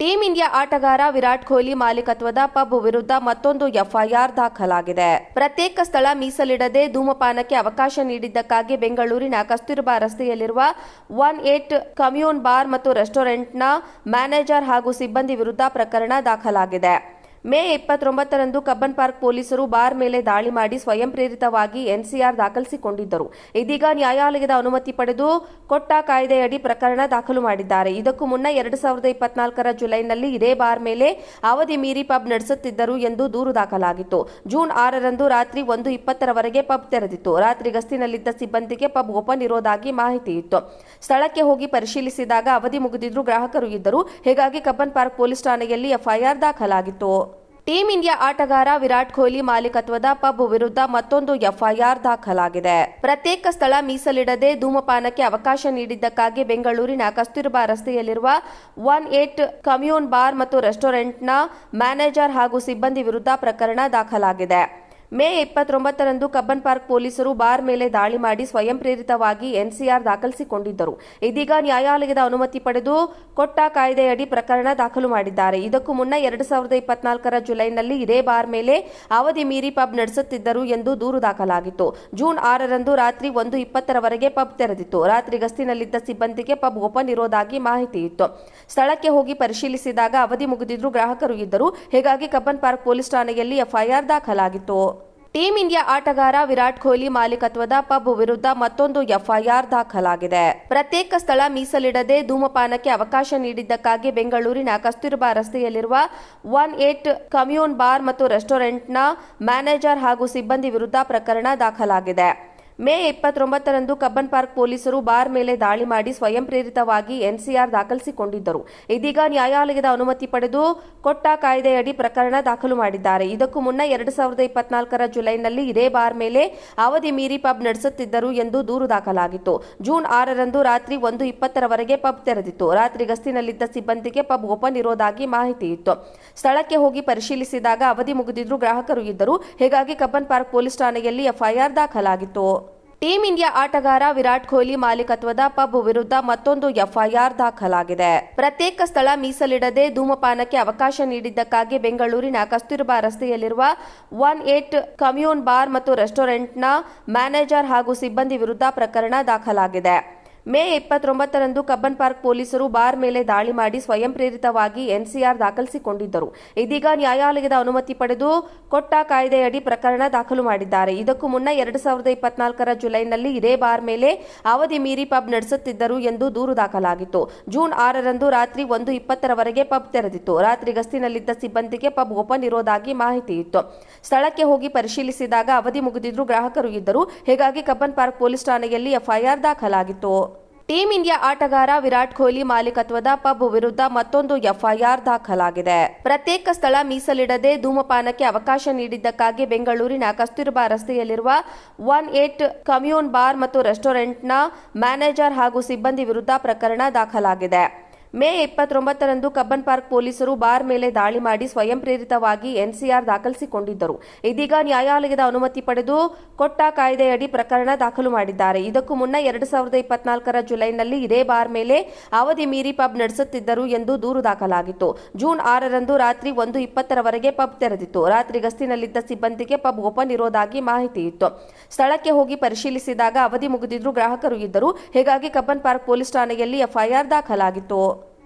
Team India ಆಟಗಾರ ವಿರಾಟ್ ಕೊಹ್ಲಿ ಮಾಲೀಕತ್ವದ pub ವಿರುದ್ಧ ಮತ್ತೊಂದು ಎಫ್ಐಆರ್ ದಾಖಲಾಗಿದೆ. ಪ್ರತ್ಯೇಕ ಸ್ಥಳ ಮೀಸಲಿಡದೆ ಧೂಮಪಾನಕ್ಕೆ ಅವಕಾಶ ನೀಡಿದ್ದಕ್ಕಾಗಿ ಬೆಂಗಳೂರಿನ ಕಸ್ತೂರ್ಬಾ ರಸ್ತೆಯಲ್ಲಿರುವ ಒನ್ ಏಟ್ ಕಮ್ಯೂನ್ ಬಾರ್ ಮತ್ತು ರೆಸ್ಟೋರೆಂಟ್ನ ಮ್ಯಾನೇಜರ್ ಹಾಗೂ ಸಿಬ್ಬಂದಿ ವಿರುದ್ಧ ಪ್ರಕರಣ ದಾಖಲಾಗಿದೆ. ಮೇ ಇಪ್ಪತ್ತೊಂಬತ್ತರಂದು ಕಬ್ಬನ್ ಪಾರ್ಕ್ ಪೊಲೀಸರು ಬಾರ್ ಮೇಲೆ ದಾಳಿ ಮಾಡಿ ಸ್ವಯಂ ಪ್ರೇರಿತವಾಗಿ ಎನ್ಸಿಆರ್ ದಾಖಲಿಸಿಕೊಂಡಿದ್ದರು. ಇದೀಗ ನ್ಯಾಯಾಲಯದ ಅನುಮತಿ ಪಡೆದು ಕೊಟ್ಟ ಕಾಯ್ದೆಯಡಿ ಪ್ರಕರಣ ದಾಖಲು ಮಾಡಿದ್ದಾರೆ. ಇದಕ್ಕೂ ಮುನ್ನ ಎರಡು ಸಾವಿರದ ಇಪ್ಪತ್ನಾಲ್ಕರ ಜುಲೈನಲ್ಲಿ ಇದೇ ಬಾರ್ ಮೇಲೆ ಅವಧಿ ಮೀರಿ ಪಬ್ ನಡೆಸುತ್ತಿದ್ದರು ಎಂದು ದೂರು ದಾಖಲಾಗಿತ್ತು. ಜೂನ್ ಆರರಂದು ರಾತ್ರಿ ಒಂದು ಇಪ್ಪತ್ತರವರೆಗೆ ಪಬ್ ತೆರೆದಿತ್ತು. ರಾತ್ರಿ ಗಸ್ತಿನಲ್ಲಿದ್ದ ಸಿಬ್ಬಂದಿಗೆ ಪಬ್ ಓಪನ್ ಇರೋದಾಗಿ ಮಾಹಿತಿ ಇತ್ತು ಸ್ಥಳಕ್ಕೆ ಹೋಗಿ ಪರಿಶೀಲಿಸಿದಾಗ ಅವಧಿ ಮುಗಿದಿದ್ರು ಗ್ರಾಹಕರು ಇದ್ದರು. ಹೀಗಾಗಿ ಕಬ್ಬನ್ ಪಾರ್ಕ್ ಪೊಲೀಸ್ ಠಾಣೆಯಲ್ಲಿ ಎಫ್ಐಆರ್ ದಾಖಲಾಗಿತ್ತು. ಟೀಂ ಇಂಡಿಯಾ ಆಟಗಾರ ವಿರಾಟ್ ಕೊಹ್ಲಿ ಮಾಲೀಕತ್ವದ ಪಬ್ ವಿರುದ್ಧ ಮತ್ತೊಂದು ಎಫ್ಐಆರ್ ದಾಖಲಾಗಿದೆ. ಪ್ರತ್ಯೇಕ ಸ್ಥಳ ಮೀಸಲಿಡದೆ ಧೂಮಪಾನಕ್ಕೆ ಅವಕಾಶ ನೀಡಿದ್ದಕ್ಕಾಗಿ ಬೆಂಗಳೂರಿನ ಕಸ್ತೂರ್ಬಾ ರಸ್ತೆಯಲ್ಲಿರುವ ಒನ್ ಏಟ್ ಕಮ್ಯೂನ್ ಬಾರ್ ಮತ್ತು ರೆಸ್ಟೋರೆಂಟ್ನ ಮ್ಯಾನೇಜರ್ ಹಾಗೂ ಸಿಬ್ಬಂದಿ ವಿರುದ್ಧ ಪ್ರಕರಣ ದಾಖಲಾಗಿದೆ. ಮೇ ಇಪ್ಪತ್ತೊಂಬತ್ತರಂದು ಕಬ್ಬನ್ ಪಾರ್ಕ್ ಪೊಲೀಸರು ಬಾರ್ ಮೇಲೆ ದಾಳಿ ಮಾಡಿ ಸ್ವಯಂ ಪ್ರೇರಿತವಾಗಿ ಎನ್ಸಿಆರ್ ದಾಖಲಿಸಿಕೊಂಡಿದ್ದರು. ಇದೀಗ ನ್ಯಾಯಾಲಯದ ಅನುಮತಿ ಪಡೆದು ಕೊಟ್ಟ ಕಾಯ್ದೆಯಡಿ ಪ್ರಕರಣ ದಾಖಲು ಮಾಡಿದ್ದಾರೆ. ಇದಕ್ಕೂ ಮುನ್ನ ಎರಡು ಸಾವಿರದ ಇಪ್ಪತ್ನಾಲ್ಕರ ಜುಲೈನಲ್ಲಿ ಇದೇ ಬಾರ್ ಮೇಲೆ ಅವಧಿ ಮೀರಿ ಪಬ್ ನಡೆಸುತ್ತಿದ್ದರು ಎಂದು ದೂರು ದಾಖಲಾಗಿತ್ತು. ಜೂನ್ ಆರರಂದು ರಾತ್ರಿ ಒಂದು ಇಪ್ಪತ್ತರವರೆಗೆ ಪಬ್ ತೆರೆದಿತ್ತು. ರಾತ್ರಿ ಗಸ್ತಿನಲ್ಲಿದ್ದ ಸಿಬ್ಬಂದಿಗೆ ಪಬ್ ಓಪನ್ ಇರೋದಾಗಿ ಮಾಹಿತಿ ಇತ್ತು. ಸ್ಥಳಕ್ಕೆ ಹೋಗಿ ಪರಿಶೀಲಿಸಿದಾಗ ಅವಧಿ ಮುಗಿದಿದ್ರು ಗ್ರಾಹಕರು ಇದ್ದರು. ಹೀಗಾಗಿ ಕಬ್ಬನ್ ಪಾರ್ಕ್ ಪೊಲೀಸ್ ಠಾಣೆಯಲ್ಲಿ ಎಫ್ಐಆರ್ ದಾಖಲಾಗಿತ್ತು. ಟೀಂ ಇಂಡಿಯಾ ಆಟಗಾರ ವಿರಾಟ್ ಕೊಹ್ಲಿ ಮಾಲೀಕತ್ವದ ಪಬ್ ವಿರುದ್ಧ ಮತ್ತೊಂದು ಎಫ್ಐಆರ್ ದಾಖಲಾಗಿದೆ. ಪ್ರತ್ಯೇಕ ಸ್ಥಳ ಮೀಸಲಿಡದೆ ಧೂಮಪಾನಕ್ಕೆ ಅವಕಾಶ ನೀಡಿದ್ದಕ್ಕಾಗಿ ಬೆಂಗಳೂರಿನ ಕಸ್ತೂರ್ಬಾ ರಸ್ತೆಯಲ್ಲಿರುವ ಒನ್ ಏಟ್ ಕಮ್ಯೂನ್ ಬಾರ್ ಮತ್ತು ರೆಸ್ಟೋರೆಂಟ್ನ ಮ್ಯಾನೇಜರ್ ಹಾಗೂ ಸಿಬ್ಬಂದಿ ವಿರುದ್ಧ ಪ್ರಕರಣ ದಾಖಲಾಗಿದೆ. ಮೇ ಇಪ್ಪತ್ತೊಂಬತ್ತರಂದು ಕಬ್ಬನ್ ಪಾರ್ಕ್ ಪೊಲೀಸರು ಬಾರ್ ಮೇಲೆ ದಾಳಿ ಮಾಡಿ ಸ್ವಯಂ ಪ್ರೇರಿತವಾಗಿ ಎನ್ಸಿಆರ್ ದಾಖಲಿಸಿಕೊಂಡಿದ್ದರು. ಇದೀಗ ನ್ಯಾಯಾಲಯದ ಅನುಮತಿ ಪಡೆದು ಕೊಟ್ಟ ಕಾಯ್ದೆಯಡಿ ಪ್ರಕರಣ ದಾಖಲು ಮಾಡಿದ್ದಾರೆ. ಇದಕ್ಕೂ ಮುನ್ನ ಎರಡು ಸಾವಿರದ ಇಪ್ಪತ್ನಾಲ್ಕರ ಜುಲೈನಲ್ಲಿ ಇದೇ ಬಾರ್ ಮೇಲೆ ಅವಧಿ ಮೀರಿ ಪಬ್ ನಡೆಸುತ್ತಿದ್ದರು ಎಂದು ದೂರು ದಾಖಲಾಗಿತ್ತು. ಜೂನ್ ಆರರಂದು ರಾತ್ರಿ ಒಂದು ಇಪ್ಪತ್ತರವರೆಗೆ ಪಬ್ ತೆರೆದಿತ್ತು. ರಾತ್ರಿ ಗಸ್ತಿನಲ್ಲಿದ್ದ ಸಿಬ್ಬಂದಿಗೆ ಪಬ್ ಓಪನ್ ಇರೋದಾಗಿ ಮಾಹಿತಿ ಇತ್ತು. ಸ್ಥಳಕ್ಕೆ ಹೋಗಿ ಪರಿಶೀಲಿಸಿದಾಗ ಅವಧಿ ಮುಗಿದಿದ್ರು ಗ್ರಾಹಕರು ಇದ್ದರು. ಹೀಗಾಗಿ ಕಬ್ಬನ್ ಪಾರ್ಕ್ ಪೊಲೀಸ್ ಠಾಣೆಯಲ್ಲಿ ಎಫ್ಐಆರ್ ದಾಖಲಾಗಿತ್ತು. ಟೀಂ ಇಂಡಿಯಾ ಆಟಗಾರ ವಿರಾಟ್ ಕೊಹ್ಲಿ ಮಾಲೀಕತ್ವದ ಪಬ್ ವಿರುದ್ಧ ಮತ್ತೊಂದು ಎಫ್ಐಆರ್ ದಾಖಲಾಗಿದೆ. ಪ್ರತ್ಯೇಕ ಸ್ಥಳ ಮೀಸಲಿಡದೆ ಧೂಮಪಾನಕ್ಕೆ ಅವಕಾಶ ನೀಡಿದ್ದಕ್ಕಾಗಿ ಬೆಂಗಳೂರಿನ ಕಸ್ತೂರ್ಬಾ ರಸ್ತೆಯಲ್ಲಿರುವ ಒನ್ ಏಟ್ ಕಮ್ಯೂನ್ ಬಾರ್ ಮತ್ತು ರೆಸ್ಟೋರೆಂಟ್ನ ಮ್ಯಾನೇಜರ್ ಹಾಗೂ ಸಿಬ್ಬಂದಿ ವಿರುದ್ಧ ಪ್ರಕರಣ ದಾಖಲಾಗಿದೆ. ಮೇ ಇಪ್ಪತ್ತೊಂಬತ್ತರಂದು ಕಬ್ಬನ್ ಪಾರ್ಕ್ ಪೊಲೀಸರು ಬಾರ್ ಮೇಲೆ ದಾಳಿ ಮಾಡಿ ಸ್ವಯಂ ಪ್ರೇರಿತವಾಗಿ ಎನ್ಸಿಆರ್ ದಾಖಲಿಸಿಕೊಂಡಿದ್ದರು. ಇದೀಗ ನ್ಯಾಯಾಲಯದ ಅನುಮತಿ ಪಡೆದು ಕೊಟ್ಟ ಕಾಯ್ದೆಯಡಿ ಪ್ರಕರಣ ದಾಖಲು ಮಾಡಿದ್ದಾರೆ. ಇದಕ್ಕೂ ಮುನ್ನ ಎರಡು ಸಾವಿರದ ಇಪ್ಪತ್ನಾಲ್ಕರ ಜುಲೈನಲ್ಲಿ ಇದೇ ಬಾರ್ ಮೇಲೆ ಅವಧಿ ಮೀರಿ ಪಬ್ ನಡೆಸುತ್ತಿದ್ದರು ಎಂದು ದೂರು ದಾಖಲಾಗಿತ್ತು. ಜೂನ್ ಆರರಂದು ರಾತ್ರಿ ಒಂದು ಇಪ್ಪತ್ತರವರೆಗೆ ಪಬ್ ತೆರೆದಿತ್ತು. ರಾತ್ರಿ ಗಸ್ತಿನಲ್ಲಿದ್ದ ಸಿಬ್ಬಂದಿಗೆ ಪಬ್ ಓಪನ್ ಇರೋದಾಗಿ ಮಾಹಿತಿ ಇತ್ತು. ಸ್ಥಳಕ್ಕೆ ಹೋಗಿ ಪರಿಶೀಲಿಸಿದಾಗ ಅವಧಿ ಮುಗಿದಿದ್ರು ಗ್ರಾಹಕರು ಇದ್ದರು. ಹೀಗಾಗಿ ಕಬ್ಬನ್ ಪಾರ್ಕ್ ಪೊಲೀಸ್ ಠಾಣೆಯಲ್ಲಿ ಎಫ್ಐಆರ್ ದಾಖಲಾಗಿತ್ತು. ಟೀಂ ಇಂಡಿಯಾ ಆಟಗಾರ ವಿರಾಟ್ ಕೊಹ್ಲಿ ಮಾಲೀಕತ್ವದ ಪಬ್ ವಿರುದ್ಧ ಮತ್ತೊಂದು ಎಫ್ಐಆರ್ ದಾಖಲಾಗಿದೆ. ಪ್ರತ್ಯೇಕ ಸ್ಥಳ ಮೀಸಲಿಡದೆ ಧೂಮಪಾನಕ್ಕೆ ಅವಕಾಶ ನೀಡಿದ್ದಕ್ಕಾಗಿ ಬೆಂಗಳೂರಿನ ಕಸ್ತೂರ್ಬಾ ರಸ್ತೆಯಲ್ಲಿರುವ ಒನ್ ಏಟ್ ಕಮ್ಯೂನ್ ಬಾರ್ ಮತ್ತು ರೆಸ್ಟೋರೆಂಟ್ನ ಮ್ಯಾನೇಜರ್ ಹಾಗೂ ಸಿಬ್ಬಂದಿ ವಿರುದ್ಧ ಪ್ರಕರಣ ದಾಖಲಾಗಿದೆ. ಮೇ ಇಪ್ಪತ್ತೊಂಬತ್ತರಂದು ಕಬ್ಬನ್ ಪಾರ್ಕ್ ಪೊಲೀಸರು ಬಾರ್ ಮೇಲೆ ದಾಳಿ ಮಾಡಿ ಸ್ವಯಂ ಪ್ರೇರಿತವಾಗಿ ಎನ್ಸಿಆರ್ ದಾಖಲಿಸಿಕೊಂಡಿದ್ದರು. ಇದೀಗ ನ್ಯಾಯಾಲಯದ ಅನುಮತಿ ಪಡೆದು ಕೊಟ್ಟ ಕಾಯ್ದೆಯಡಿ ಪ್ರಕರಣ ದಾಖಲು ಮಾಡಿದ್ದಾರೆ. ಇದಕ್ಕೂ ಮುನ್ನ ಎರಡು ಸಾವಿರದ ಇಪ್ಪತ್ನಾಲ್ಕರ ಜುಲೈನಲ್ಲಿ ಇದೇ ಬಾರ್ ಮೇಲೆ ಅವಧಿ ಮೀರಿ ಪಬ್ ನಡೆಸುತ್ತಿದ್ದರು ಎಂದು ದೂರು ದಾಖಲಾಗಿತ್ತು. ಜೂನ್ ಆರರಂದು ರಾತ್ರಿ ಒಂದು ಇಪ್ಪತ್ತರವರೆಗೆ ಪಬ್ ತೆರೆದಿತ್ತು. ರಾತ್ರಿ ಗಸ್ತಿನಲ್ಲಿದ್ದ ಸಿಬ್ಬಂದಿಗೆ ಪಬ್ ಓಪನ್ ಇರೋದಾಗಿ ಮಾಹಿತಿ ಇತ್ತು. ಸ್ಥಳಕ್ಕೆ ಹೋಗಿ ಪರಿಶೀಲಿಸಿದಾಗ ಅವಧಿ ಮುಗಿದಿದ್ರು ಗ್ರಾಹಕರು ಇದ್ದರು. ಹೀಗಾಗಿ ಕಬ್ಬನ್ ಪಾರ್ಕ್ ಪೊಲೀಸ್ ಠಾಣೆಯಲ್ಲಿ ಎಫ್ಐಆರ್ ದಾಖಲಾಗಿತ್ತು.